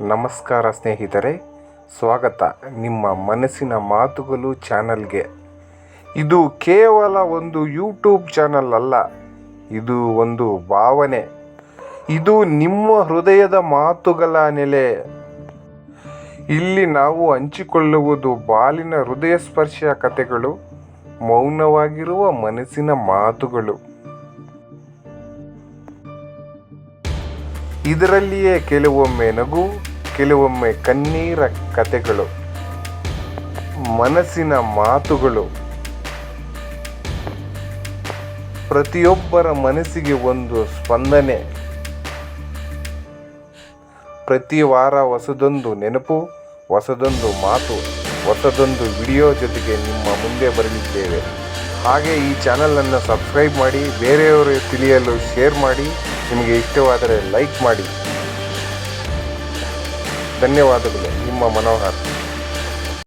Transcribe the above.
ನಮಸ್ಕಾರ ಸ್ನೇಹಿತರೆ, ಸ್ವಾಗತ. ನಿಮ್ಮ ಮನಸ್ಸಿನ ಮಾತುಗಳು ಚಾನಲ್ಗೆ. ಇದು ಕೇವಲ ಒಂದು ಯೂಟ್ಯೂಬ್ ಚಾನಲ್ ಅಲ್ಲ, ಇದು ಒಂದು ಭಾವನೆ. ಇದು ನಿಮ್ಮ ಹೃದಯದ ಮಾತುಗಳ ನೆಲೆ. ಇಲ್ಲಿ ನಾವು ಹಂಚಿಕೊಳ್ಳುವುದು ಬಾಲಿನ ಹೃದಯ ಸ್ಪರ್ಶ ಕಥೆಗಳು, ಮೌನವಾಗಿರುವ ಮನಸ್ಸಿನ ಮಾತುಗಳು. ಇದರಲ್ಲಿಯೇ ಕೆಲವೊಮ್ಮೆ ನಗು ಕೆಲವೊಮ್ಮೆ ಕಣ್ಣೀರ ಕಥೆಗಳು ಮನಸ್ಸಿನ ಮಾತುಗಳು, ಪ್ರತಿಯೊಬ್ಬರ ಮನಸ್ಸಿಗೆ ಒಂದು ಸ್ಪಂದನೆ. ಪ್ರತಿ ವಾರ ಹೊಸದೊಂದು ನೆನಪು, ಹೊಸದೊಂದು ಮಾತು, ಹೊಸದೊಂದು ವಿಡಿಯೋ ಜೊತೆಗೆ ನಿಮ್ಮ ಮುಂದೆ ಬರಲಿದ್ದೇವೆ. ಹಾಗೆ ಈ ಚಾನಲನ್ನು ಸಬ್ಸ್ಕ್ರೈಬ್ ಮಾಡಿ, ಬೇರೆಯವರು ತಿಳಿಯಲು ಶೇರ್ ಮಾಡಿ, ನಿಮಗೆ ಇಷ್ಟವಾದರೆ ಲೈಕ್ ಮಾಡಿ. ಧನ್ಯವಾದಗಳು. ನಿಮ್ಮ ಮನೋಹರ್.